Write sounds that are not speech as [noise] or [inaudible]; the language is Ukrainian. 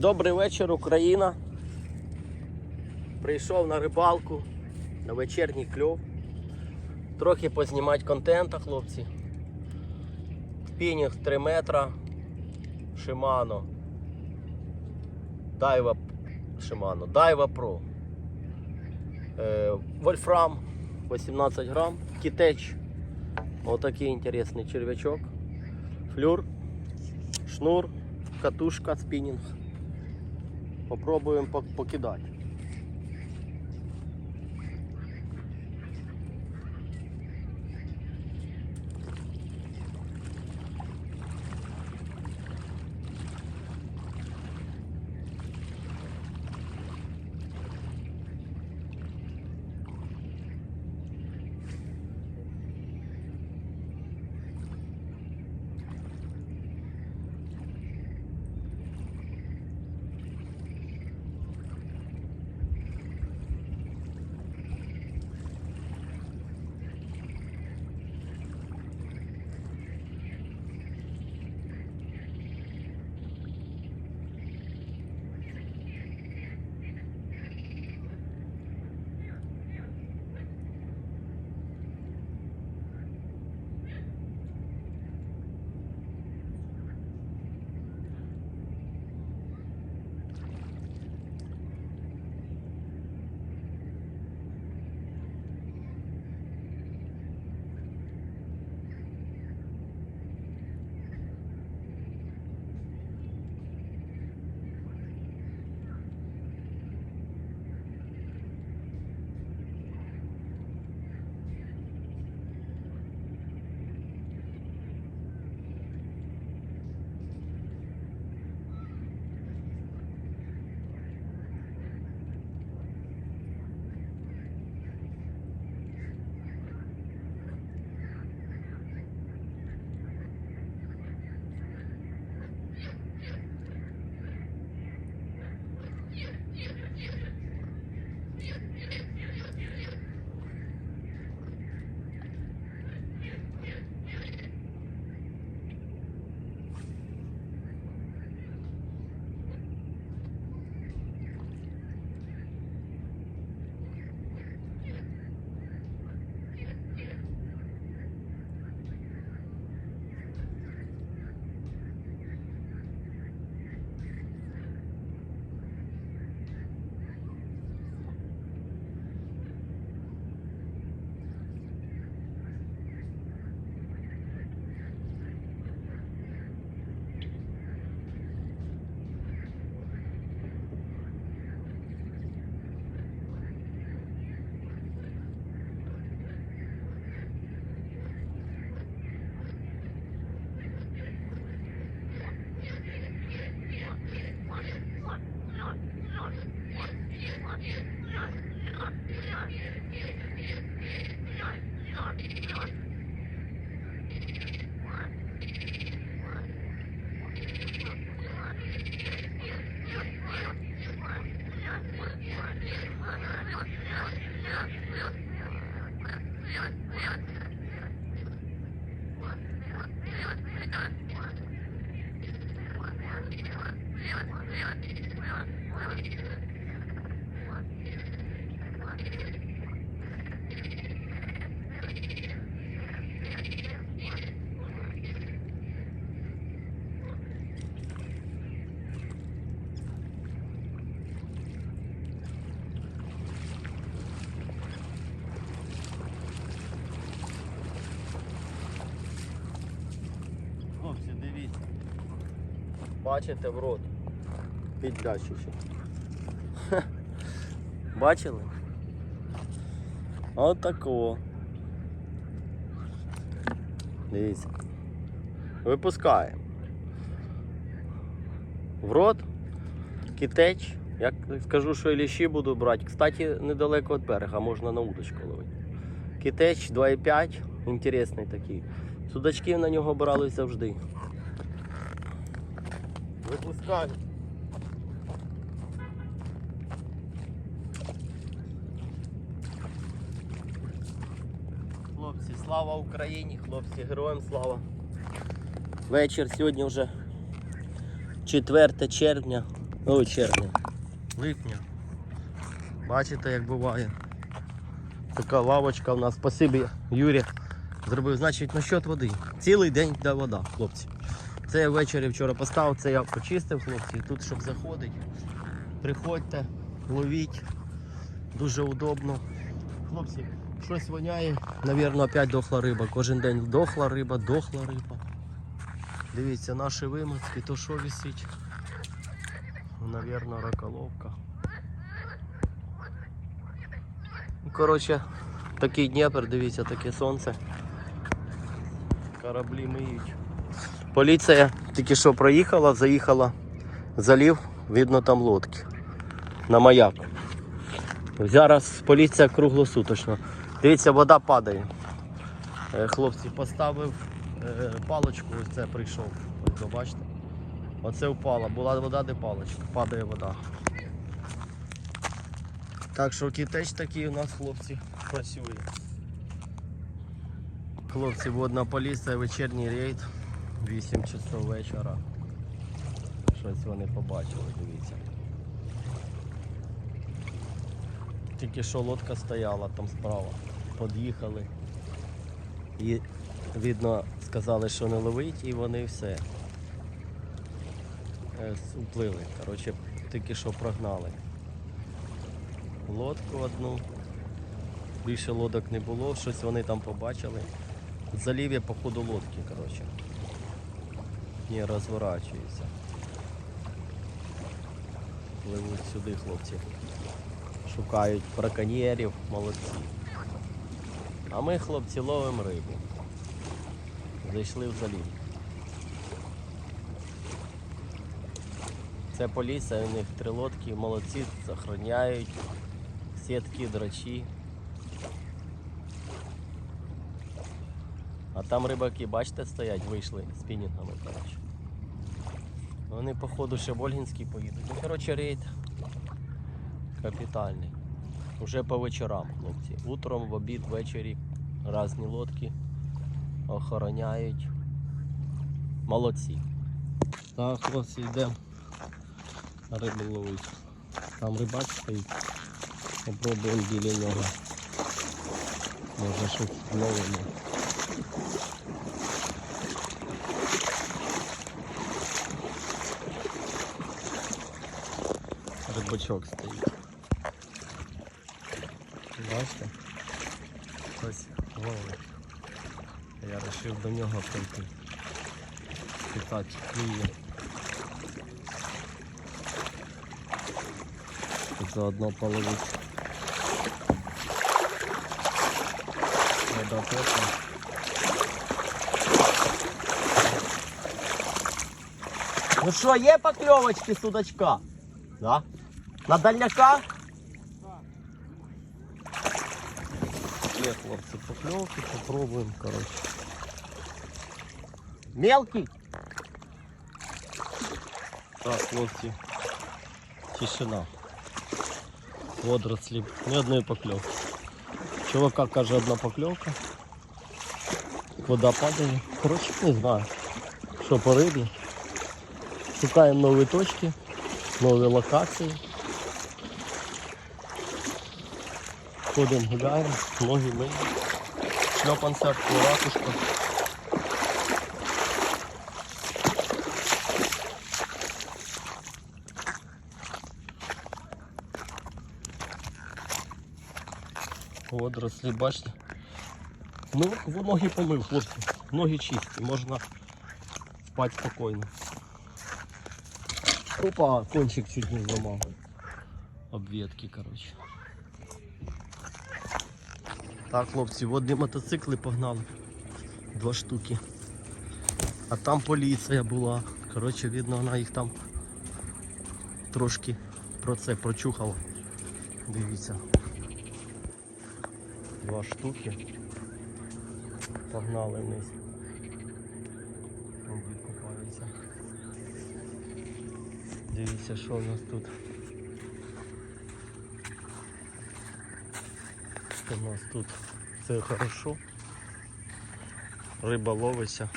Добрий вечір, Україна. Прийшов на рибалку, на вечірній кльов. Трохи познімати контента, хлопці. Спінінг 3 метра. Shimano. Дайва Shimano. Дайва. Е, Вольфрам 18 грам. Кітеч. Отакий інтересний черв'ячок. Флюр. Шнур. Катушка, спінінг. Попробуємо пок- покидати. Бачите в рот. Підлящуючи. [laughs] Бачили? От такого. Дивіться. Випускаємо. В рот. Китеч. Як скажу, що і ліщі буду брати. Кстати, недалеко від берега, можна на удочку ловити. Китеч 2,5. Інтересний такий. Судачків на нього брали завжди. Випускаємо. Хлопці, слава Україні, хлопці, героям слава. Вечір сьогодні вже 4 червня Ой, червня. Липня. Бачите, як буває. Така лавочка у нас. Спасибі, Юрій. Зробив, значить, насчет води. Цілий день йде вода, хлопці. Це я ввечері вчора поставив, це я почистив, хлопці. Тут, щоб заходить. Приходьте, ловіть. Дуже удобно. Хлопці, щось воняє. Навірно, опять дохла риба. Кожен день дохла риба, дохла риба. Дивіться, наші вимазки, то що висить? Навірно, раколовка. Коротше, такий Дніпр, дивіться, таке сонце. Кораблі миють. Поліція тільки що проїхала, заїхала, залів, видно там лодки. На маяк. Зараз поліція круглосуточно. Дивіться, вода падає. Е, Хлопці, поставив е, паличку, ось це прийшов. Ось, бачите? Оце впала, була вода, де паличка, падає вода. Так що кітеч такий у нас хлопці працює. Хлопці, водна поліція, вечірній рейд, 8 часов вечора. Щось вони побачили, дивіться. Тільки що лодка стояла там справа. Під'їхали. І видно, сказали, що не ловить, і вони все. е, Уплили. Коротше, тільки що прогнали. Лодку одну. Більше лодок не було, щось вони там побачили. Залів'я по ходу лодки, коротше. Не розворачується. Пливуть сюди хлопці. Шукають браконьєрів, молодці. А ми, хлопці, ловимо рибу. Зайшли в залів. Це поліція, у них три лодки, молодці, охороняють, сітки, драчі. А там рибаки, бачите, стоять, вийшли спінінгами, коротше. Вони, походу, ще в Ольгінський поїдуть. Ну, коротше, рейд капітальний. Уже по вечорам, хлопці. Утром, в обід, ввечері різні лодки охороняють. Молодці. Так, хлопці, йдемо рибу ловити. Там рибак стоїть. Попробуємо біля нього. Може щось ловимо. Рибачок стоїть. Бачите? Ось ловить. Я вирішив до нього прийти. Питати, клює. Тут заодно половить. Вода тепла. Ну що, є покльовочки судачка? Да? На дальняка? Є, хлопці, покльовки, попробуємо, коротше. Мелкий? Так, хлопці. Тишина. Водорослі. Ні одної покльовки. Чувака каже одна покльовка. Вода падає. Коротше, не знаю. Що по рибі. Шукаємо нові точки, нові локації. Ходимо, гуляємо, ноги миємо. Шльопанця, ракушка. Водорослі, бачите? Ну, ноги помив, хлопці. Ноги чисті, можна спати спокійно. Опа, кончик чуть не зламав. Обвідки, коротше. Так, хлопці, водні мотоцикли погнали. Два штуки. А там поліція була. Коротше, видно, вона їх там трошки про це прочухала. Дивіться. Два штуки. Погнали вниз. Дивіться, що у нас тут. У нас тут все хорошо. Риба ловиться.